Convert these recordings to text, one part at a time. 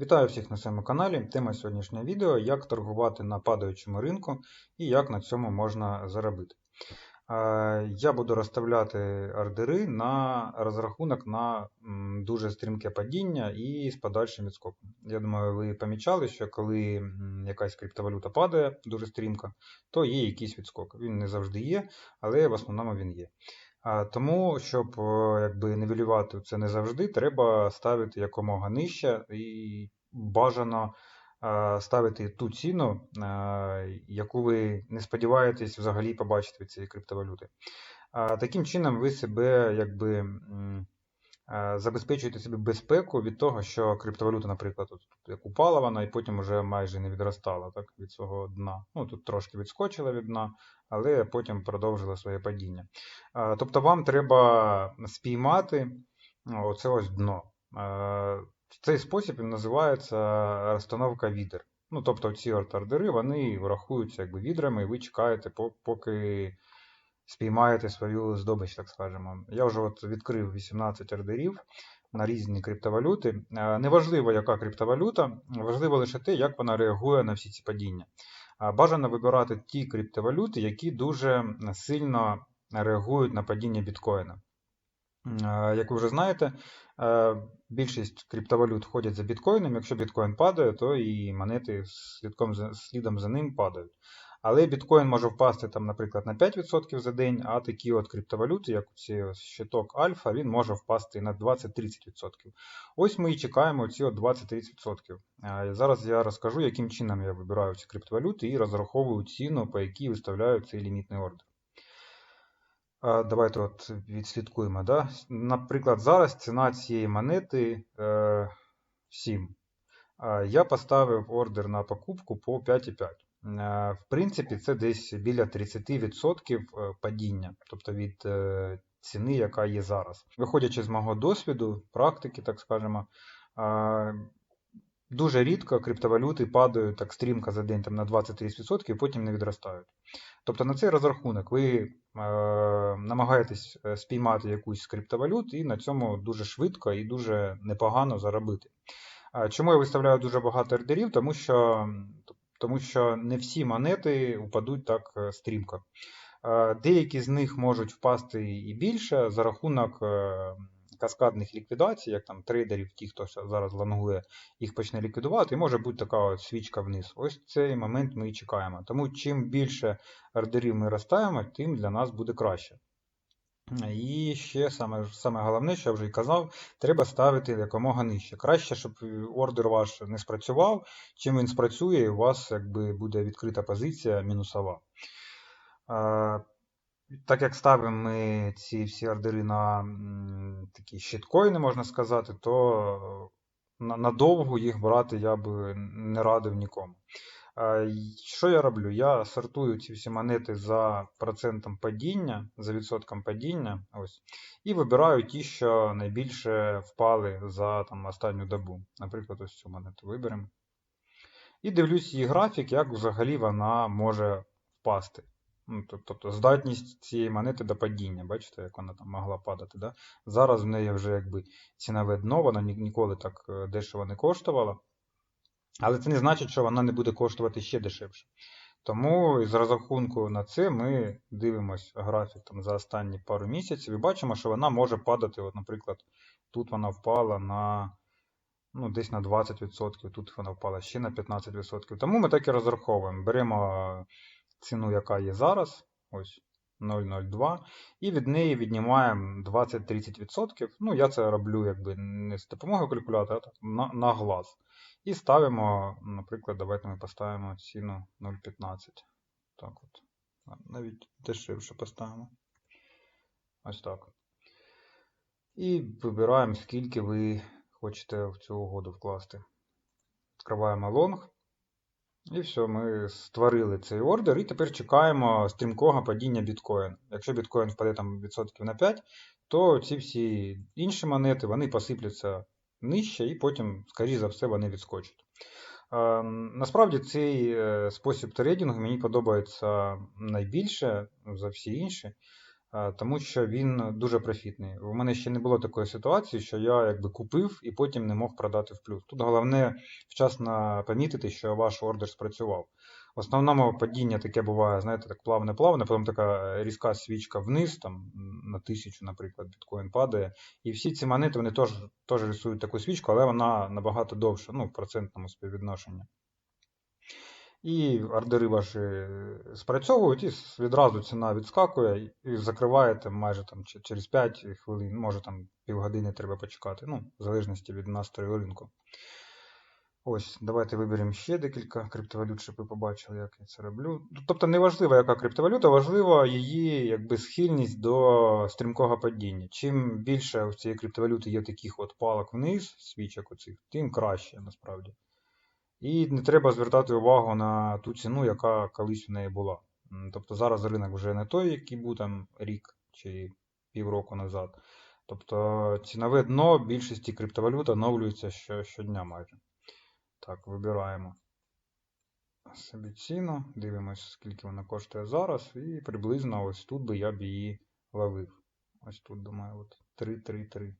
Вітаю всіх на своєму каналі. Тема сьогоднішнього відео як торгувати на падаючому ринку і як на цьому можна заробити. Е, Я буду розставляти ордери на розрахунок на дуже стрімке падіння і з подальшим відскоком. Я думаю, ви помічали, що коли якась криптовалюта падає дуже стрімко, то є якийсь відскок. Він не завжди є, але в основному він є. Тому, щоб о, якби нівелювати це не завжди, треба ставити якомога нижче і бажано ставити ту ціну, яку ви не сподіваєтесь взагалі побачити від цієї криптовалюти. Таким чином, ви себе якби забезпечуєте собі безпеку від того, що криптовалюта, наприклад, от, як упала вона і потім вже майже не відростала так, від свого дна. Ну, тут трошки відскочила від дна, але потім продовжила своє падіння. Тобто вам треба спіймати оце ось дно. Е, Цей спосіб він називається розстановка відер. Ну, тобто ці ордери вони врахуються якби відрами, і ви чекаєте, поки спіймаєте свою здобич, так скажемо. Я вже от відкрив 18 ордерів на різні криптовалюти. Е, Неважливо, яка криптовалюта, важливо лише те, як вона реагує на всі ці падіння. Бажано вибирати ті криптовалюти, які дуже сильно реагують на падіння біткоїна. Е, Як ви вже знаєте, е, більшість криптовалют ходять за біткоїном. Якщо біткоін падає, то і монети слідком слідом за ним падають. Але біткоін може впасти, там, наприклад, на 5% за день, а такі от криптовалюти, як ось щиток Альфа, він може впасти на 20-30%. Ось ми і чекаємо ці 20-30%. Е, Зараз я розкажу, яким чином я вибираю ці криптовалюти і розраховую ціну, по якій виставляю цей лімітний ордер. Давайте от відслідкуємо. Да? Наприклад, зараз ціна цієї монети е, 7. Я поставив ордер на покупку по 5,5. Е, В принципі, це десь біля 30% е, падіння, тобто від е, ціни, яка є зараз. Виходячи з мого досвіду, практики, так скажемо, дуже рідко криптовалюти падають так стрімко за день там, на 20-30% і потім не відростають. Тобто на цей розрахунок ви е, намагаєтесь е, спіймати якусь з криптовалют і на цьому дуже швидко і дуже непогано заробити. Чому я виставляю дуже багато ордерів? Тому що, тому що не всі монети упадуть так е, стрімко. Е, Деякі з них можуть впасти і більше за рахунок е, каскадних ліквідацій, як там трейдерів, ті, хто зараз лонгує, їх почне ліквідувати, і може бути така от свічка вниз. Ось цей момент ми і чекаємо. Тому чим більше ордерів ми розставимо, тим для нас буде краще. І ще саме, саме головне, що я вже і казав, треба ставити якомога нижче. Краще, щоб е, ордер ваш не спрацював. Чим він спрацює, і у вас якби буде відкрита позиція мінусова. Е, Так як ставимо ми ці всі ордери на такі щиткоїни, можна сказати, то на- надовго їх брати я би не радив нікому. Що я роблю? Я сортую ці всі монети за процентом падіння, за відсотком падіння, ось, і вибираю ті, що найбільше впали за там, останню добу. Наприклад, ось цю монету виберемо. І дивлюсь її графік, як взагалі вона може впасти. Ну, тобто здатність цієї монети до падіння. Бачите, як вона там могла падати. Да? Зараз в неї вже якби цінове дно, вона ні- ніколи так е, дешево не коштувала. Але це не значить, що вона не буде коштувати ще дешевше. Тому з розрахунку на це ми дивимося графік там, за останні пару місяців і бачимо, що вона може падати. От, наприклад, тут вона впала на ну, десь на 20%, тут вона впала ще на 15%. Тому ми так і розраховуємо. Беремо ціну, яка є зараз, ось 0,02, і від неї віднімаємо 20-30%. Ну, я це роблю якби не з допомогою калькулятора, а на, на глаз. І ставимо, наприклад, давайте ми поставимо ціну 0,15. Так от. Навіть дешевше поставимо. Ось так. І вибираємо, скільки ви хочете в цю угоду вкласти. Відкриваємо лонг. І все, ми створили цей ордер і тепер чекаємо стрімкого падіння біткоїна. Якщо біткоін впаде там відсотків на 5, то ці всі інші монети вони посипляться нижче і потім, скоріш за все, вони відскочать. Насправді цей е, спосіб трейдингу мені подобається найбільше за всі інші. е, тому що він дуже профітний. У мене ще не було такої ситуації, що я якби купив і потім не мог продати в плюс. Тут головне вчасно помітити, що ваш ордер спрацював. В основному падіння таке буває, знаєте, так плавне-плавне, потім така різка свічка вниз, там на тисячу, наприклад, біткоін падає. І всі ці монети вони теж, теж рисують таку свічку, але вона набагато довша, ну, в процентному співвідношенні. І ордери ваші спрацьовують, і відразу ціна відскакує, і закриваєте майже там через 5 хвилин, може там півгодини треба почекати, ну, в залежності від настрою ринку. Ось, давайте виберемо ще декілька криптовалют, щоб ви побачили, як я це роблю. Тобто не важливо, яка криптовалюта, важлива її якби, схильність до стрімкого падіння. Чим більше у цієї криптовалюти є таких от палок вниз, свічок оцих, тим краще насправді. І не треба звертати увагу на ту ціну, яка колись в неї була. Тобто зараз ринок вже не той, який був там рік чи півроку назад. Тобто цінове дно більшості криптовалют оновлюється щодня майже. Так, вибираємо собі ціну, дивимося, скільки вона коштує зараз, і приблизно ось тут би я б її ловив. Ось тут, думаю, от 3-3-3.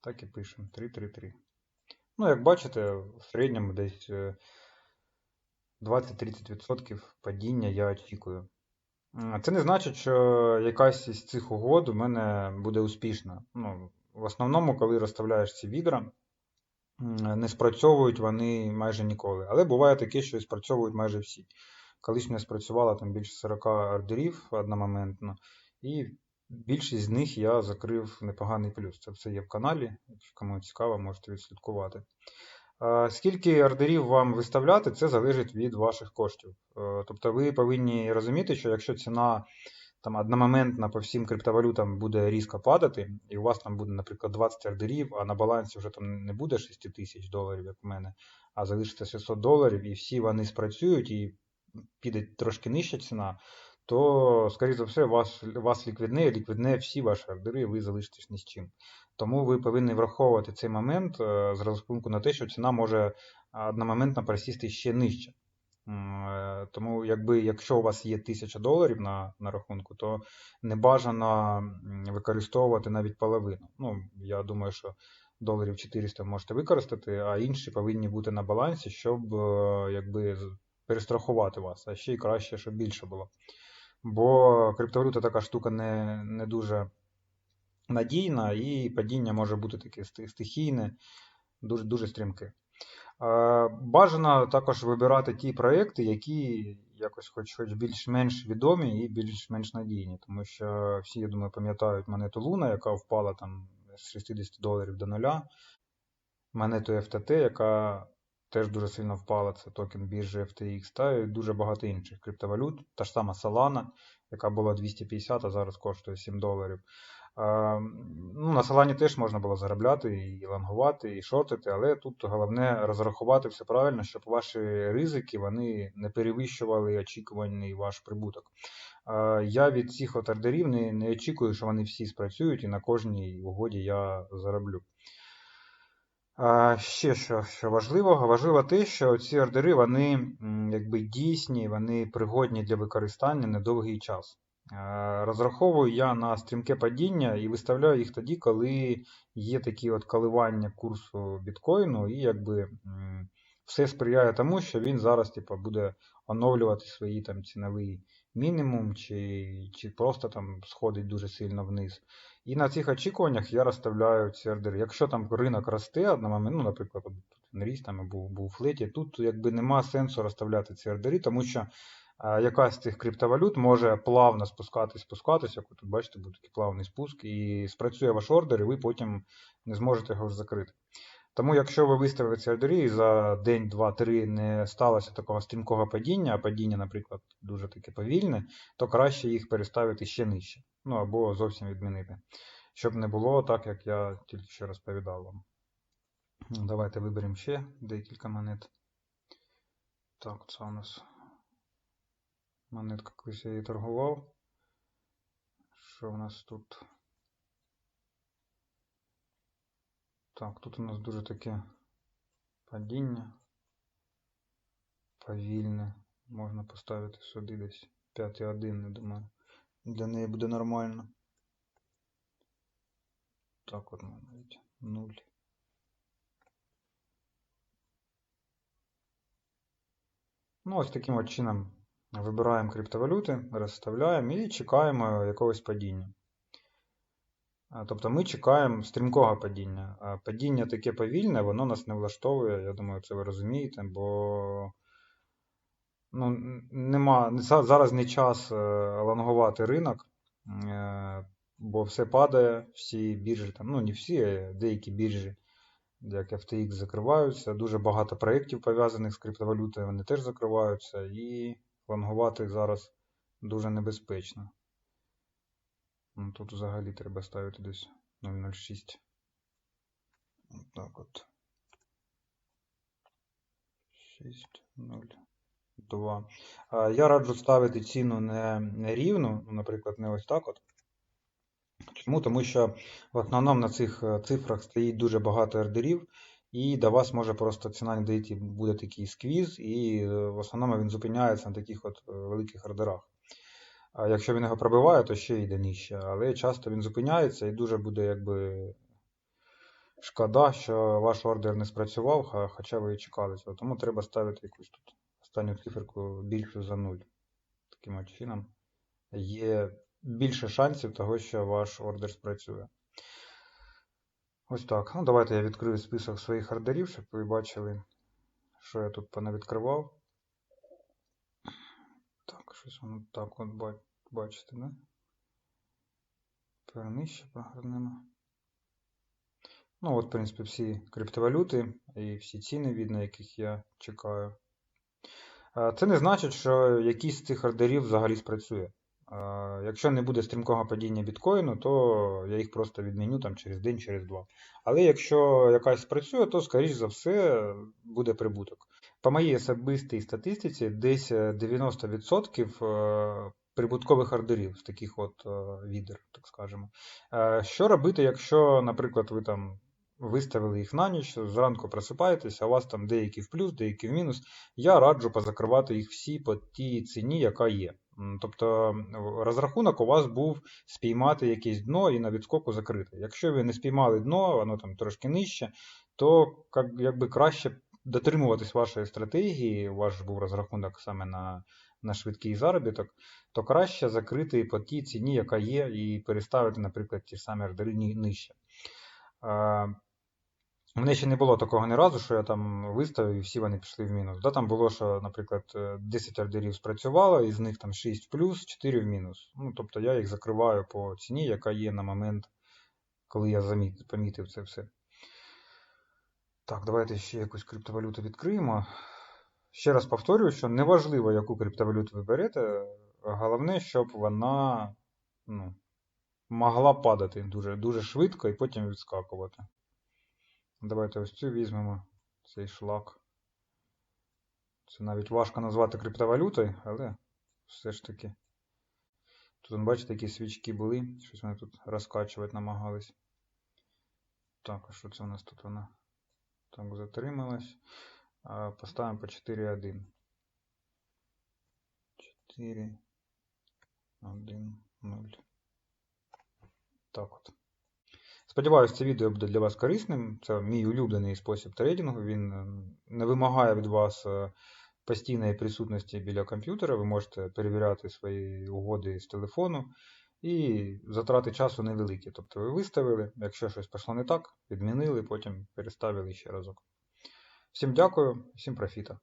Так і пишемо 3-3-3. Ну, як бачите, в середньому десь 20-30% падіння я очікую. Це не значить, що якась із цих угод у мене буде успішна. Ну, В основному, коли розставляєш ці відра, не спрацьовують вони майже ніколи. Але буває таке, що спрацьовують майже всі. Колись не спрацювало там більше 40 ордерів одномоментно, і більшість з них я закрив непоганий плюс. Це все є в каналі. Якщо кому цікаво, можете відслідкувати. Скільки ордерів вам виставляти, це залежить від ваших коштів. Е, тобто ви повинні розуміти, що якщо ціна там одномоментно по всім криптовалютам буде різко падати, і у вас там буде, наприклад, 20 ордерів, а на балансі вже там не буде 6 тисяч доларів, як у мене, а залишиться 600 доларів, і всі вони спрацюють і піде трошки нижча ціна, то, скоріше за все, вас вас ліквідне, ліквідне всі ваші ордери, і ви залишитесь ні з чим. Тому ви повинні враховувати цей момент е, з розрахунку на те, що ціна може одномоментно просісти ще нижче. Е, тому, якби, якщо у вас є 1000 доларів на на рахунку, то не бажано використовувати навіть половину. Ну, Я думаю, що доларів 400 можете використати, а інші повинні бути на балансі, щоб е, якби, перестрахувати вас, а ще й краще, щоб більше було. Бо криптовалюта така штука не не дуже надійна, і падіння може бути таке стихійне, дуже дуже стрімке. Бажано також вибирати ті проекти, які якось хоч хоч більш-менш відомі і більш-менш надійні. Тому що всі, я думаю, пам'ятають монету Луна, яка впала там з 60 доларів до нуля. Монету FTT, яка теж дуже сильно впала, це токен біржі FTX, та і дуже багато інших криптовалют. Та ж сама Solana, яка була 250, а зараз коштує 7 доларів. Ну, На Solana теж можна було заробляти і лангувати, і шортити, але тут головне розрахувати все правильно, щоб ваші ризики вони не перевищували очікуваний ваш прибуток. Я від цих от ордерів не, не очікую, що вони всі спрацюють і на кожній угоді я зароблю. А Ще що що важливо, важливо те, що ці ордери вони якби дійсні, вони пригодні для використання на довгий час. Розраховую я на стрімке падіння і виставляю їх тоді, коли є такі от коливання курсу біткоїну, і якби все сприяє тому, що він зараз типу, буде оновлювати свої там ціновий мінімум, чи чи просто там сходить дуже сильно вниз. І на цих очікуваннях я розставляю ці ордери. Якщо там ринок росте ну, наприклад, тут він ріс, там був був флеті, тут якби нема сенсу розставляти ці ордери, тому що якась з цих криптовалют може плавно спускатись, спускатись, як ви тут бачите, буде такий плавний спуск, і спрацює ваш ордер, і ви потім не зможете його закрити. Тому, якщо ви виставили ці ордери і за день, два, три не сталося такого стрімкого падіння, а падіння, наприклад, дуже таке повільне, то краще їх переставити ще нижче. Ну або зовсім відмінити. Щоб не було так, як я тільки що розповідав вам. Давайте виберемо ще декілька монет. Так, це у нас монетка, колись я її торгував. Що в нас тут? Так, тут у нас дуже таке падіння. Повільне. Можна поставити сюди десь 5,1, не думаю. для неї буде нормально. Так от навіть 0. Ну, ось таким от чином вибираємо криптовалюти, розставляємо і чекаємо якогось падіння. Тобто ми чекаємо стрімкого падіння. А падіння таке повільне, воно нас не влаштовує. Я думаю, це ви розумієте, бо ну, нема, зараз не час е, лонгувати ринок, е, бо все падає, всі біржі, там, ну не всі, а деякі біржі, як FTX, закриваються. Дуже багато проєктів пов'язаних з криптовалютою, вони теж закриваються, і лонгувати зараз дуже небезпечно. Ну, тут взагалі треба ставити десь 0,06. Так от. 6, 0, 2. А, Я раджу ставити ціну не, не рівну, ну, наприклад, не ось так от. Чому? Тому що в основному на цих е, цифрах стоїть дуже багато ордерів, і до вас може просто ціна не дійти, буде такий сквіз, і е, в основному він зупиняється на таких от е, великих ордерах. А якщо він його пробиває, то ще йде нижче. Але часто він зупиняється і дуже буде якби шкода, що ваш ордер не спрацював, хоча ви і чекали цього. Тому треба ставити якусь тут останню циферку більшу за 0. Таким чином є більше шансів того, що ваш ордер спрацює. Ось так. Ну, давайте я відкрию список своїх ордерів, щоб ви бачили, що я тут понавідкривав. Так, щось воно так от бачите, да? Тепер нижче прогорнемо. Ну, от, в принципі, всі криптовалюти і всі ціни, від на яких я чекаю. Е, Це не значить, що якийсь з цих ордерів взагалі спрацює. Е, Якщо не буде стрімкого падіння біткоїну, то я їх просто відміню там через день, через два. Але якщо якась спрацює, то, скоріш за все, буде прибуток. По моїй особистій статистиці, десь е, 90% е, прибуткових ордерів з таких от е, відер, так скажемо. Е, Що робити, якщо, наприклад, ви там виставили їх на ніч, зранку просипаєтеся, а у вас там деякі в плюс, деякі в мінус. Я раджу позакривати їх всі по тій ціні, яка є. Тобто розрахунок у вас був спіймати якесь дно і на відскоку закрити. Якщо ви не спіймали дно, воно там трошки нижче, то як, якби краще дотримуватись вашої стратегії, у вас був розрахунок саме на, на швидкий заробіток, то краще закрити по тій ціні, яка є, і переставити, наприклад, ті самі ордери нижче. Е, у мене ще не було такого ні разу, що я там виставив і всі вони пішли в мінус. Да, там було, що, наприклад, е, 10 ордерів спрацювало, із них там 6 в плюс, 4 в мінус. Ну, тобто я їх закриваю по ціні, яка є на момент, коли я помітив це все. Так, давайте ще якусь криптовалюту відкриємо. Ще раз повторюю, що неважливо, яку криптовалюту ви берете, головне, щоб вона ну, могла падати дуже, дуже швидко і потім відскакувати. Давайте ось цю візьмемо, цей шлак. Це навіть важко назвати криптовалютою, але все ж таки. Тут, бачите, які свічки були. Щось вони тут розкачувати намагались. Так, а що це у нас тут вона? Так, затрималась. Поставимо по 4.1. 4, 1, 0. Так от. Сподіваюсь, це відео буде для вас корисним. Це мій улюблений спосіб трейдингу. Він е, не вимагає від вас е, постійної присутності біля комп'ютера. Ви можете перевіряти свої угоди з телефону. І затрати часу невеликі. Тобто ви виставили, якщо щось пішло не так, відмінили, потім переставили ще разок. Всім дякую, всім профіта.